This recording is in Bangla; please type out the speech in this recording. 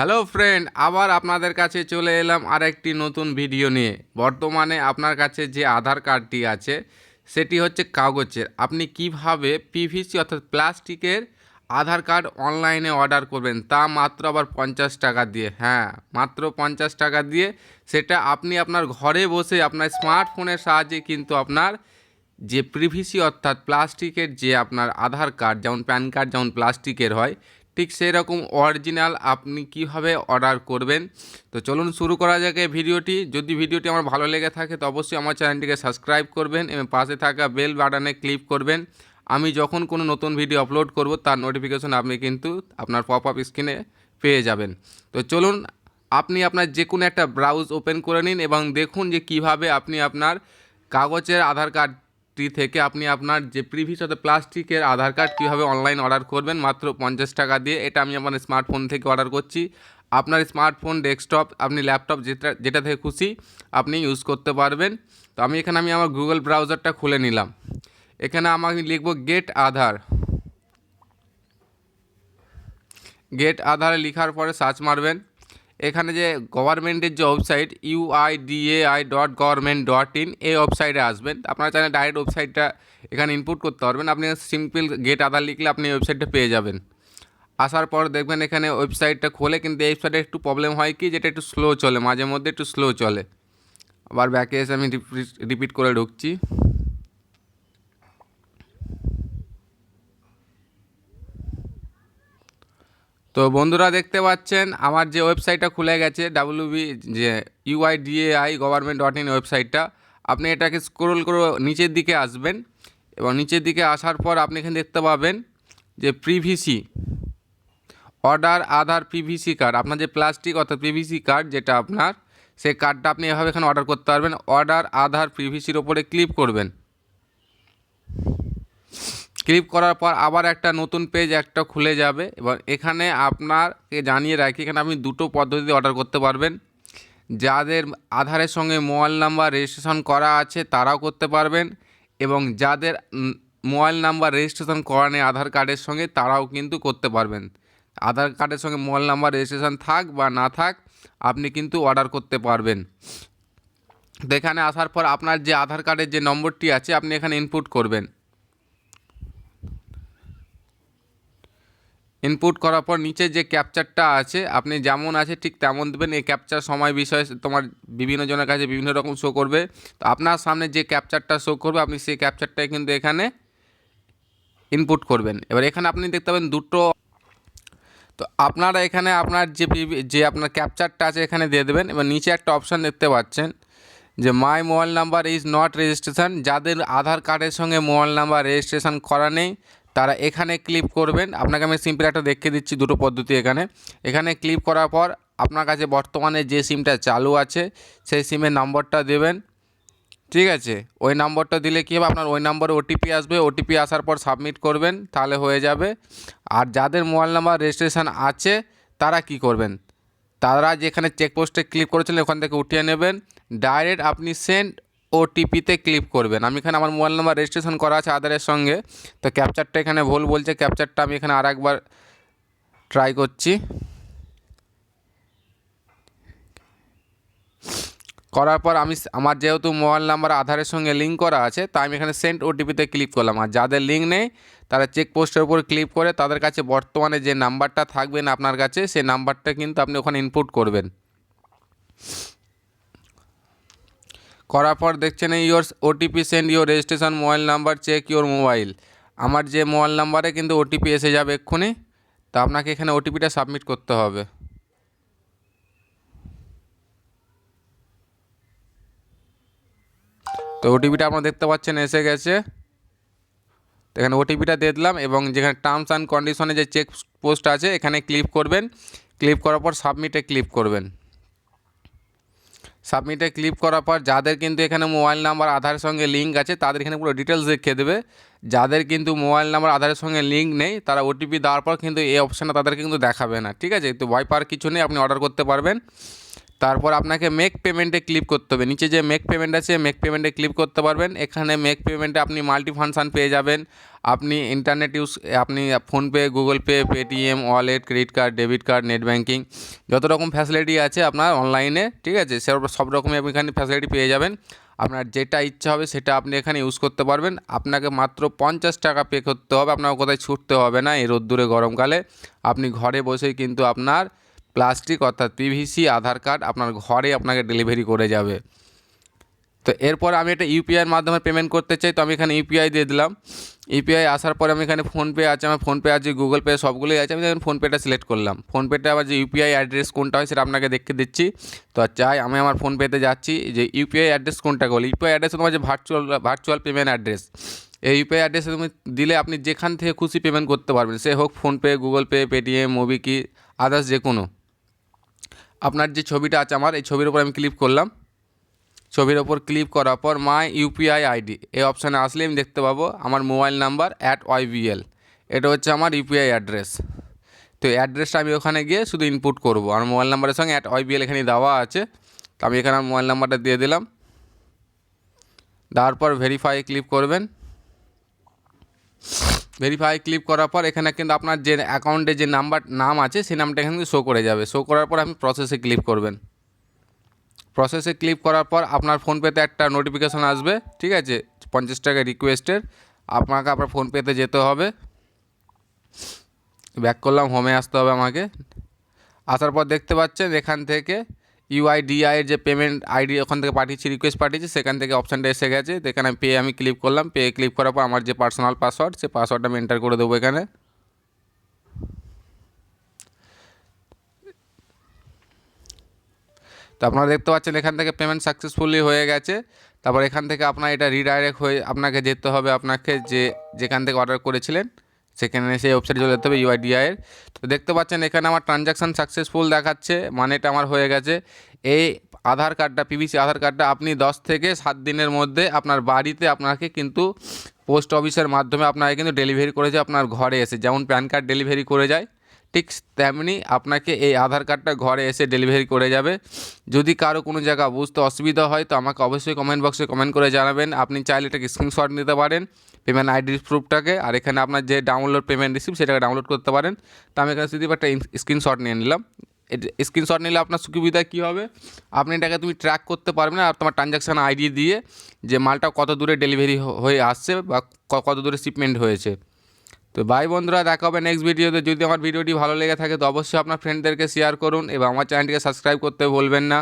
হ্যালো ফ্রেন্ড, আবার আপনাদের কাছে চলে এলাম আর একটি নতুন ভিডিও নিয়ে। বর্তমানে আপনার কাছে যে আধার কার্ডটি আছে, সেটি হচ্ছে কাগজের। আপনি কীভাবে পিভিসি অর্থাৎ প্লাস্টিকের আধার কার্ড অনলাইনে অর্ডার করবেন, তা মাত্র আবার পঞ্চাশ টাকা দিয়ে। হ্যাঁ মাত্র পঞ্চাশ টাকা দিয়ে। সেটা আপনি আপনার ঘরে বসে আপনার স্মার্টফোনের সাহায্যে কিন্তু আপনার যে প্রিভিসি অর্থাৎ প্লাস্টিকের যে আপনার আধার কার্ড, যেমন প্যান কার্ড, যেমন প্লাস্টিকের হয় ঠিক সেই রকম অরিজিনাল আপনি কীভাবে অর্ডার করবেন? তো চলুন শুরু করা যাক ভিডিওটি। যদি ভিডিওটি আমার ভালো লেগে থাকে, তো অবশ্যই আমার চ্যানেলটিকে সাবস্ক্রাইব করবেন এবং পাশে থাকা বেল বাটনে ক্লিক করবেন। আমি যখন কোনো নতুন ভিডিও আপলোড করব, তার নোটিফিকেশন আপনি কিন্তু আপনার পপ আপ স্ক্রিনে পেয়ে যাবেন। তো চলুন, আপনি আপনার যে কোনো একটা ব্রাউজ ওপেন করে নিন এবং দেখুন যে কীভাবে আপনি আপনার কাগজের আধার কার্ডটি থেকে আপনি আপনার যে প্রিভিস অর্থাৎ প্লাস্টিকের আধার কার্ড কীভাবে অনলাইন অর্ডার করবেন, মাত্র পঞ্চাশ টাকা দিয়ে, এটা আমি আমার স্মার্টফোন থেকে অর্ডার করছি। আপনার স্মার্টফোন ডেস্কটপ আপনি ল্যাপটপ যেটা যেটা থেকে খুশি, আপনি ইউজ করতে পারবেন। তো আমি এখানে, আমি আমার গুগল ব্রাউজারটা খুলে নিলাম। এখানে আমাকে লিখব গেট আধার। গেট আধার লেখার পরে সার্চ মারবেন। এখানে যে গভর্নমেন্টের যে website UIDAI dot government dot in এই ওয়েবসাইটে আসবেন। আপনারা চাইলে ডাইরেক্ট ওয়েবসাইটটা এখানে ইনপুট করতে পারবেন। আপনি সিম্পল গেট আধার লিখলে আপনি এই ওয়েবসাইটটা পেয়ে যাবেন। আসার পর দেখবেন এখানে ওয়েবসাইটটা খোলে, কিন্তু এই ওয়েবসাইটে একটু প্রবলেম হয় কি? যেটা একটু স্লো চলে মাঝে মধ্যে একটু স্লো চলে। আবার ব্যাকে এসে আমি রিপিট করে ঢুকছি। তো বন্ধুরা দেখতে পাচ্ছেন, আমার যে ওয়েবসাইটটা খুলে গেছে ডাব্লিউবি যে ইউআইডিএআই গভর্নমেন্ট ডট ইন ওয়েবসাইটটা, আপনি এটাকে স্ক্রোল করে নিচের দিকে আসবেন এবং নিচের দিকে আসার পর আপনি এখানে দেখতে পাবেন যে PVC order Aadhaar PVC card আপনার যে প্লাস্টিক অর্থাৎ পিভিসি কার্ড যেটা আপনার, সেই কার্ডটা আপনি এভাবে এখানে অর্ডার করতে পারবেন। অর্ডার আধার পিভিসির ওপরে ক্লিক করবেন। ক্লিক করার পর আবার একটা নতুন পেজ একটা খুলে যাবে এবং এখানে আপনাকে জানিয়ে রাখি, এখানে আপনি দুটো পদ্ধতিতে অর্ডার করতে পারবেন। যাদের আধারের সঙ্গে মোবাইল নাম্বার রেজিস্ট্রেশন করা আছে তারাও করতে পারবেন এবং যাদের মোবাইল নাম্বার রেজিস্ট্রেশন করা নেই আধার কার্ডের সঙ্গে তারাও কিন্তু করতে পারবেন। আধার কার্ডের সঙ্গে মোবাইল নাম্বার রেজিস্ট্রেশন থাক বা না থাক, আপনি কিন্তু অর্ডার করতে পারবেন। তো এখানে আসার পর আপনার যে আধার কার্ডের যে নম্বরটি আছে, আপনি এখানে ইনপুট করবেন। ইনপুট করার পর নিচে যে ক্যাপচারটা আছে, আপনি যেমন আছে ঠিক তেমন দেবেন। এই ক্যাপচার সময় বিষয়ে তোমার বিভিন্ন জনের কাছে বিভিন্ন রকম শো করবে। তো আপনার সামনে যে ক্যাপচারটা শো করবে, আপনি সেই ক্যাপচারটাই কিন্তু এখানে ইনপুট করবেন। এবার এখানে আপনি দেখতে পাবেন দুটো। তো আপনারা এখানে আপনার যে যে আপনার ক্যাপচারটা আছে এখানে দিয়ে দেবেন। এবার নিচে একটা অপশান দেখতে পাচ্ছেন যে my mobile number is not registration যাদের আধার কার্ডের সঙ্গে মোবাইল নাম্বার রেজিস্ট্রেশন করা নেই তারা এখানে ক্লিক করবেন। আপনাকে আমি সিম্পল একটা দেখিয়ে দিচ্ছি দুটো পদ্ধতি এখানে। এখানে ক্লিক করার পর আপনার কাছে বর্তমানে যে সিমটা চালু আছে, সেই সিমের নম্বরটা দেবেন। ঠিক আছে? ওই নম্বরটা দিলে কী হবে? আপনার ওই নম্বরে ওটিপি আসবে। ওটিপি আসার পর সাবমিট করবেন, তাহলে হয়ে যাবে। আর যাদের মোবাইল নাম্বার রেজিস্ট্রেশন আছে, তারা কি করবেন? তারা যেখানে চেকপোস্টে ক্লিক করেছিলেন, ওখান থেকে উঠিয়ে নেবেন। ডাইরেক্ট আপনি সেন্ড ওটিপিতে ক্লিক করবেন। আমি এখানে আমার মোবাইল নাম্বার রেজিস্ট্রেশন করা আছে আধারের সঙ্গে। তো ক্যাপচারটা এখানে ভুল বলছে ক্যাপচারটা আমি এখানে আর একবার ট্রাই করছি। করার পর আমি আমার যেহেতু মোবাইল নাম্বার আধারের সঙ্গে লিঙ্ক করা আছে, তাই আমি এখানে সেন্ড ওটিপিতে ক্লিক করলাম। আর যাদের লিঙ্ক নেই, তারা চেক পোস্টের উপর ক্লিক করে তাদের কাছে বর্তমানে যে নাম্বারটা থাকবেন আপনার কাছে, সেই নাম্বারটা কিন্তু আপনি ওখানে ইনপুট করবেন। করার পর দেখছেন your OTP send your registration mobile number check your mobile আমার যে মোবাইল নাম্বারে কিন্তু ওটিপি এসে যাবে এক্ষুনি, তো আপনাকে এখানে ওটিপিটা সাবমিট করতে হবে। তো ওটিপিটা আপনারা দেখতে পাচ্ছেন এসে গেছে। তো এখানে ওটিপিটা দিয়ে দিলাম এবং যেখানে টার্মস অ্যান্ড কন্ডিশনে যে চেক পোস্ট আছে, এখানে ক্লিক করবেন। ক্লিক করার পর সাবমিটে ক্লিক করবেন। সাবমিটে ক্লিক করার পর যাদের কিন্তু এখানে মোবাইল নাম্বার, আধারের সঙ্গে লিঙ্ক আছে, তাদের এখানে পুরো ডিটেলস দেখিয়ে দেবে। যাদের কিন্তু মোবাইল নাম্বার, আধারের সঙ্গে লিঙ্ক নেই, তারা ওটিপি দেওয়ার পর কিন্তু এই অপশানটা তাদেরকে কিন্তু দেখাবে না, ঠিক আছে? তো ভয় পাওয়ার কিছু নেই, আপনি অর্ডার করতে পারবেন। তারপর আপনাকে মেক পেমেন্টে ক্লিক করতে হবে। নিচে যে মেক পেমেন্ট আছে মেক পেমেন্টে ক্লিক করতে পারবেন। এখানে মেক পেমেন্টে আপনি মাল্টি ফাংশান পেয়ে যাবেন। আপনি ইন্টারনেট ইউজ আপনি PhonePe Google Pay Paytm wallet credit card debit card net banking যত রকম ফ্যাসিলিটি আছে আপনার অনলাইনে ঠিক আছে? সব সব রকমই আপনি এখানে ফ্যাসিলিটি পেয়ে যাবেন। আপনার যেটা ইচ্ছা হবে সেটা আপনি এখানে ইউজ করতে পারবেন। আপনাকে মাত্র পঞ্চাশ টাকা পে করতে হবে। আপনার কোথায় ছুটতে হবে না এই রোদ্দুরে গরমকালে। আপনি ঘরে বসেই কিন্তু আপনার প্লাস্টিক অর্থাৎ পিভিসি আধার কার্ড আপনার ঘরে আপনাকে ডেলিভারি করে যাবে। তো এরপর আমি এটা ইউপিআইয়ের মাধ্যমে পেমেন্ট করতে চাই, তো আমি এখানে ইউপিআই দিয়ে দিলাম। ইউপিআই আসার পরে আমি এখানে ফোনপে আছে, আমার ফোনপে আছে গুগল পে সবগুলোই আছে। আমি ফোনপেটা সিলেক্ট করলাম। ফোনপেটা আবার যে ইউপিআই অ্যাড্রেস কোনটা হয় সেটা আপনাকে দেখে দিচ্ছি। তো চাই, আমি আমার ফোনপেতে যাচ্ছি, যে ইউপিআই অ্যাড্রেস কোনটা বলি? ইউপিআই অ্যাড্রেস তোমার যে ভার্চুয়াল ভার্চুয়াল পেমেন্ট অ্যাড্রেস এই ইউপিআই অ্যাড্রেসে তুমি দিলে আপনি যেখান থেকে খুশি পেমেন্ট করতে পারবেন, সে হোক PhonePe Google Pay Paytm MobiKwik others যে কোনো আপনার যে ছবিটা আছে আমার, এই ছবির উপর আমি ক্লিক করলাম। ছবির ওপর ক্লিক করার পর মাই ইউপিআই আইডি এই অপশানে আসলে আমি দেখতে পাবো আমার মোবাইল নাম্বার অ্যাট ওয়াইবিএল এটা হচ্ছে আমার ইউপিআই অ্যাড্রেস তো অ্যাড্রেসটা আমি ওখানে গিয়ে শুধু ইনপুট করব। আমার মোবাইল নাম্বারের সঙ্গে অ্যাট ওয়াইবিএল এখানে দেওয়া আছে। তো আমি এখানে মোবাইল নাম্বারটা দিয়ে দিলাম। দেওয়ার পর ভেরিফাই ক্লিক করবেন। ভেরিফাই ক্লিক করার পর এখানে কিন্তু আপনার যে অ্যাকাউন্টে যে নাম্বার নাম আছে, সেই নামটা এখানে শো করে যাবে। শো করার পর আপনি প্রসেসে ক্লিক করবেন। প্রসেসে ক্লিক করার পর আপনার ফোনপেতে একটা নোটিফিকেশান আসবে, ঠিক আছে? পঞ্চাশ টাকা রিকোয়েস্টের আপনাকে আপনার ফোনপেতে যেতে হবে। ব্যাক করলাম হোমে আসতে হবে আমাকে। আসার পর দেখতে পাচ্ছেন এখান থেকে ইউআইডিআই এর যে পেমেন্ট আইডি ওখান থেকে পাঠিয়েছি রিকোয়েস্ট পাঠিয়েছি, সেখান থেকে অপশানটা এসে গেছে। এখানে পে আমি ক্লিক করলাম। পে ক্লিক করার পর আমার যে পার্সোনাল পাসওয়ার্ড সে পাসওয়ার্ডটা আমি এন্টার করে দেবো এখানে। তো আপনারা দেখতে পাচ্ছেন, এখান থেকে পেমেন্ট সাকসেসফুলি হয়ে গেছে। তারপর এখান থেকে আপনার এটা রিডাইরেক্ট হয়ে, আপনাকে যেতে হবে আপনাকে যে, যেখান থেকে অর্ডার করেছিলেন। সেখানে সেই ওয়েবসাইটে চলে যেতে হবে ইউআইডিআইয়ের তো দেখতে পাচ্ছেন, এখানে আমার ট্রানজাকশান সাকসেসফুল দেখাচ্ছে মানেটা আমার হয়ে গেছে। এই আধার কার্ডটা পিভিসি আধার কার্ডটা আপনি দশ থেকে সাত দিনের মধ্যে আপনার বাড়িতে আপনাকে কিন্তু পোস্ট অফিসের মাধ্যমে আপনাকে কিন্তু ডেলিভারি করে যায় আপনার ঘরে এসে। যেমন প্যান কার্ড ডেলিভারি করে যায় ঠিক তেমনি আপনাকে এই আধার কার্ডটা ঘরে এসে ডেলিভারি করে যাবে। যদি কারও কোনো জায়গা বুঝতে অসুবিধা হয়, তো আমাকে অবশ্যই কমেন্ট বক্সে কমেন্ট করে জানাবেন। আপনি চাইলে এটাকে স্ক্রিনশট নিতে পারেন পেমেন্ট আইডি প্রুফটাকে আর এখানে আপনার যে ডাউনলোড পেমেন্ট রিসিভ সেটাকে ডাউনলোড করতে পারেন। তো আমি এখানে শুধু একটা স্ক্রিনশট নিয়ে নিলাম। স্ক্রিনশট নিলে আপনার সুবিধা কী হবে? আপনি এটাকে তুমি ট্র্যাক করতে পারবে না আর তোমার ট্রানজ্যাকশান আইডি দিয়ে যে মালটা কত দূরে ডেলিভারি হয়ে আসছে বা কত দূরে শিপমেন্ট হয়েছে। তো ভাই বন্ধুরা, দেখা হবে নেক্সট ভিডিওতে যদি আমার ভিডিওটি ভালো লেগে থাকে, তো অবশ্যই আপনার ফ্রেন্ডদেরকে শেয়ার করুন এবং আমার চ্যানেলটিকে সাবস্ক্রাইব করতে ভুলবেন না।